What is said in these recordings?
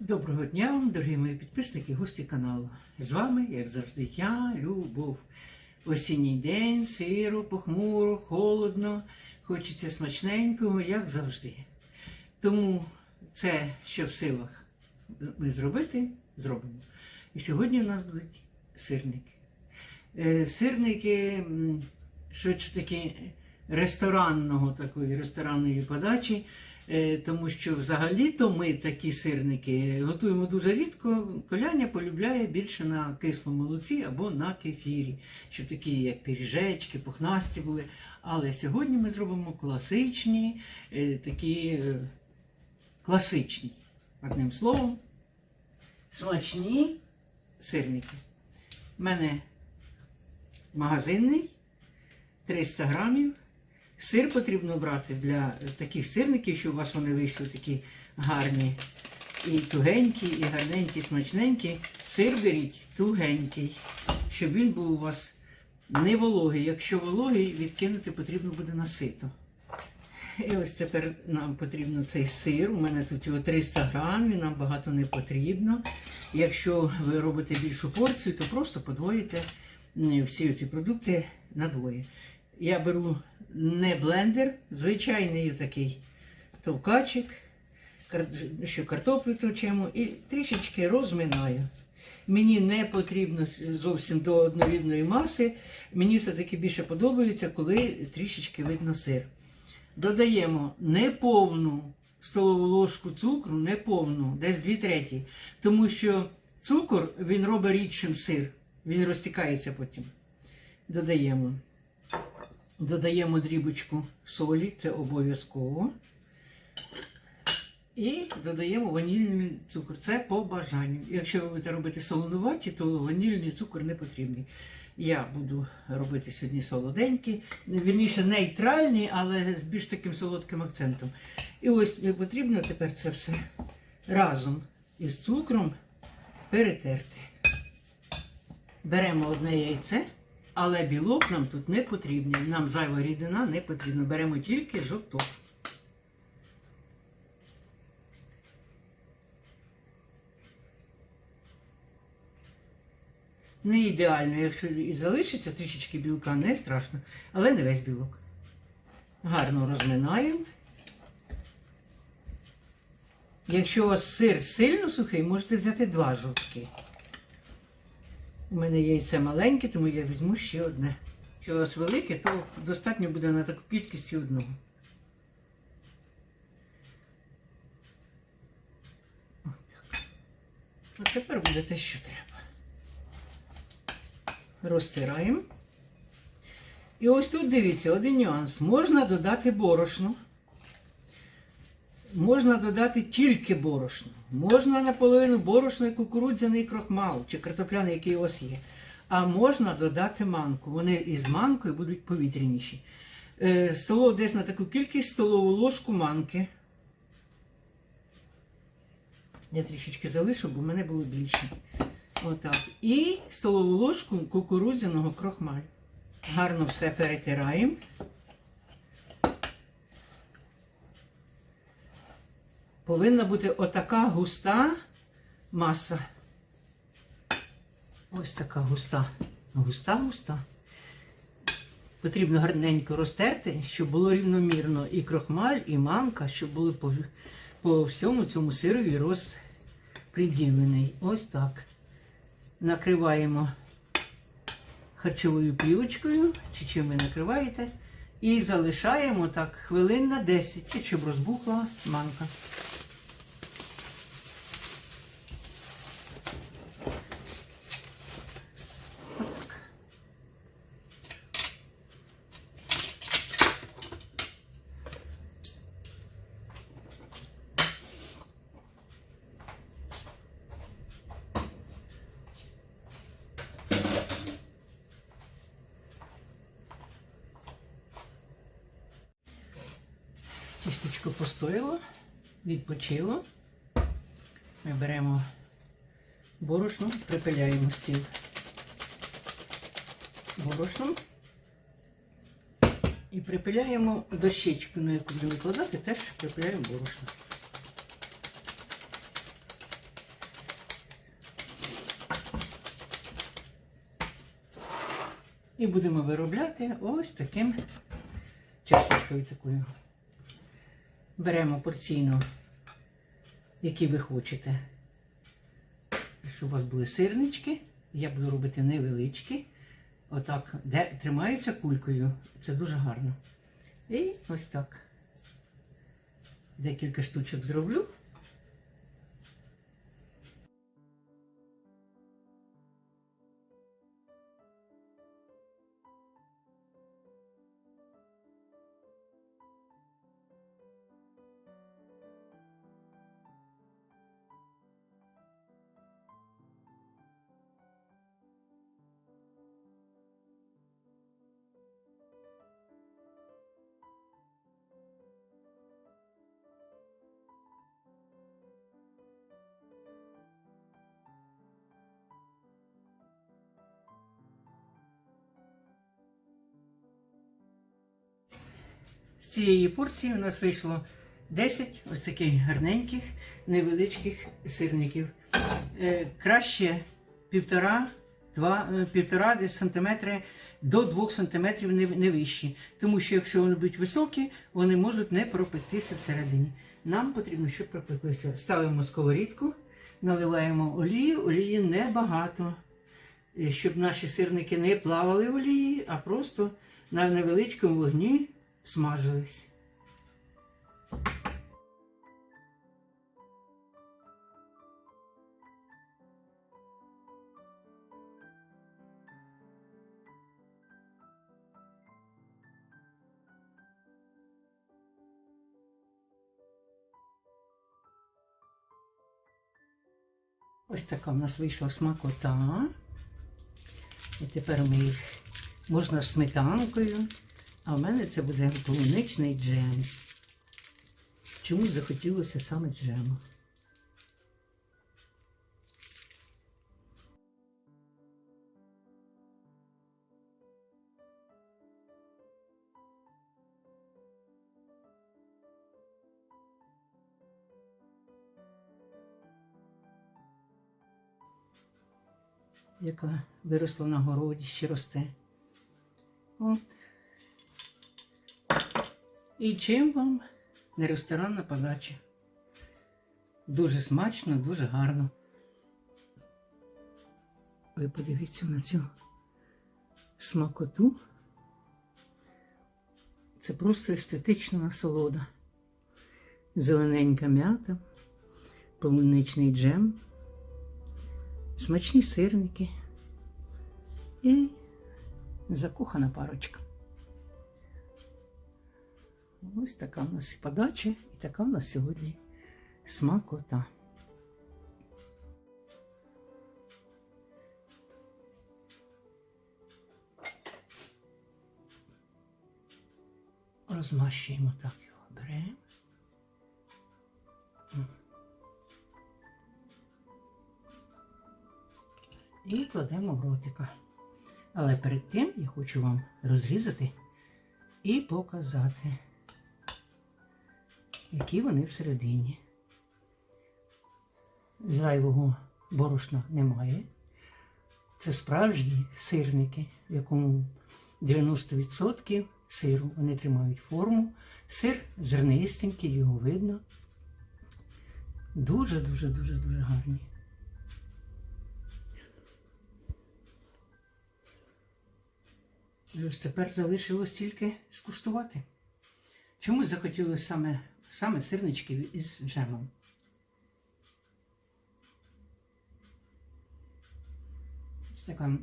Доброго дня, вам, дорогі мої підписники, гості каналу. З вами, як завжди, я, Любов. Осінній день, сиро, похмуро, холодно, хочеться смачненького, як завжди. Тому це, що в силах ми зробити, зробимо. І сьогодні у нас будуть сирники. Е, Сирники швидше таки ресторанного такої ресторанної подачі. Е, Тому що взагалі-то ми такі сирники готуємо дуже рідко. Коляня полюбляє більше на кислому молоці або на кефірі, щоб такі, як пиріжечки, пухнасті були. Але сьогодні ми зробимо класичні, е, такі е, класичні, одним словом, смачні сирники. У мене магазинний 300 грамів. Сир потрібно брати для таких сирників, щоб у вас вони вийшли такі гарні і тугенькі, і гарненькі, смачненькі. Сир беріть тугенький, щоб він був у вас не вологий. Якщо вологий, відкинути потрібно буде на сито. І ось тепер нам потрібно цей сир. У мене тут його 300 грамів, нам багато не потрібно. Якщо ви робите більшу порцію, то просто подвоїте всі ці продукти на двоє. Я беру не блендер, звичайний такий товкачик, що картоплю товчемо, і трішечки розминаю. Мені не потрібно зовсім до одновідної маси. Мені все-таки більше подобається, коли трішечки видно сир. Додаємо неповну столову ложку цукру, неповну, десь 2 треті. Тому що цукор він робить рідшим сир, він розтікається потім. Додаємо. Додаємо дрібочку солі, це обов'язково. І додаємо ванільний цукор. Це по бажанню. Якщо ви будете робити солонуваті, то ванільний цукор не потрібний. Я буду робити сьогодні солоденький, вірніше нейтральний, але з більш таким солодким акцентом. І ось не потрібно тепер це все разом із цукром перетерти. Беремо одне яйце, але білок нам тут не потрібний. Нам зайва рідина не потрібна. Беремо тільки жовток. Не ідеально, якщо і залишиться трішечки білка, не страшно, але не весь білок. Гарно розминаємо. Якщо у вас сир сильно сухий, можете взяти два жовтки. У мене яйце маленьке, тому я візьму ще одне. Якщо у вас велике, то достатньо буде на таку кількість і одного. Отак. А тепер буде те, що треба. Розтираємо. І ось тут дивіться, один нюанс. Можна додати борошно. Можна додати тільки борошно. Можна наполовину борошно і кукурудзяний крохмал чи картопляний, який у вас є. А можна додати манку. Вони із манкою будуть повітряніші. Е, столов десь на таку кількість столову ложку манки. Я трішечки залишу, бо в мене було більше. Отак. І столову ложку кукурудзяного крохмалю. Гарно все перетираємо. Повинна бути отака густа маса. Ось така густа. Густа-густа. Потрібно гарненько розтерти, щоб було рівномірно і крохмаль, і манка, щоб були по, по всьому цьому сирові розпреділений. Ось так. Накриваємо харчовою плівочкою, чи чим ви накриваєте, і залишаємо так хвилин на 10, щоб розбухла манка. Сонечко постояло, відпочило. Ми беремо борошно, припиляємо стіл борошном і припиляємо дощечку, на яку будемо викладати, теж припиляємо борошно. І будемо виробляти ось таким чашечкою такою. Беремо порційно, які ви хочете. Щоб у вас були сирнички. Я буду робити невеличкі. Отак, де тримається кулькою. Це дуже гарно. І ось так. Декілька штучок зроблю. Цієї порції у нас вийшло 10 ось таких гарненьких, невеличких сирників. Е, краще півтора, два, е, півтора десь сантиметри до 2 сантиметрів не, вищі. Тому що якщо вони будуть високі, вони можуть не пропектися всередині. Нам потрібно, щоб пропеклися. Ставимо сковорідку, наливаємо олію, олії небагато. Е, Щоб наші сирники не плавали в олії, а просто на невеличкому вогні смажились. Ось така в нас вийшла смакота. І тепер ми їх можна сметанкою. А в мене це буде полуничний джем. Чомусь захотілося саме джему. Яка виросла на городі, ще росте. От. І чим вам не ресторанна подача? Дуже смачно, дуже гарно. Ви подивіться на цю смакоту. Це просто естетична насолода. Зелененька м'ята, полуничний джем, смачні сирники і закохана парочка. Ось така в нас і подача, і така в нас сьогодні смакота. Розмащуємо так його беремо. І кладемо в ротика. Але перед тим я хочу вам розрізати і показати, які вони всередині. Зайвого борошна немає. Це справжні сирники, в якому 90% сиру. Вони тримають форму. Сир зернистенький, його видно. Дуже-дуже дуже дуже гарні. І ось тепер залишилось тільки скуштувати. Чомусь захотілося саме, саме сирнички із джемом. Ось така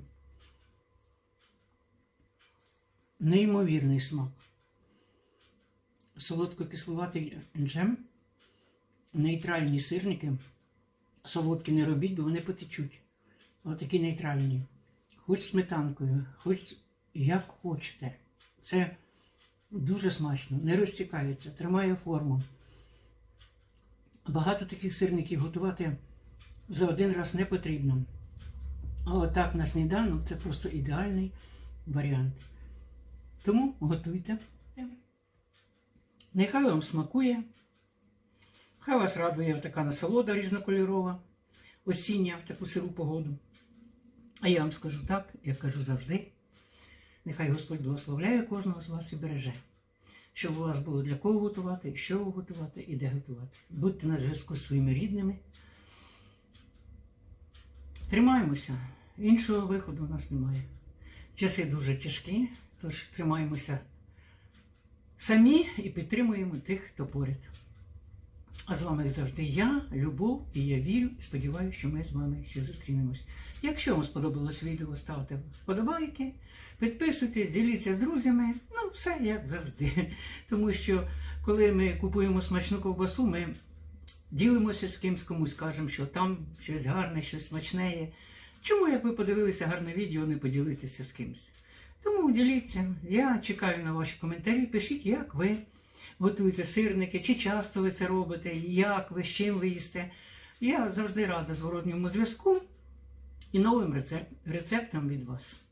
неймовірний смак. Солодко-кисловатий джем, нейтральні сирники. Солодкі не робіть, бо вони потечуть. Ось такі нейтральні. Хоч сметанкою, хоч як хочете. Це дуже смачно, не розтікається, тримає форму. Багато таких сирників готувати за один раз не потрібно. А отак на сніданок це просто ідеальний варіант. Тому готуйте. Нехай вам смакує. Хай вас радує така насолода різнокольорова, осіння в таку сиру погоду. А я вам скажу так, як кажу завжди. Нехай Господь благословляє кожного з вас і береже. Щоб у вас було для кого готувати, що готувати і де готувати. Будьте на зв'язку з своїми рідними. Тримаємося. Іншого виходу у нас немає. Часи дуже тяжкі, тож тримаємося самі і підтримуємо тих, хто поряд. А з вами завжди я, Любов, і я вірю сподіваюся, що ми з вами ще зустрінемось. Якщо вам сподобалось відео, ставте вподобайки, підписуйтесь, діліться з друзями. Ну, все як завжди. Тому що коли ми купуємо смачну ковбасу, ми ділимося з кимсь комусь, кажемо, що там щось гарне, щось смачне є. Чому, як ви подивилися гарне відео, не поділитися з кимось? Тому діліться. Я чекаю на ваші коментарі. Пишіть, як ви готуєте сирники, чи часто ви це робите, як ви, з чим ви їсте. Я завжди рада зворотньому зв'язку і новим рецеп- рецептом від вас.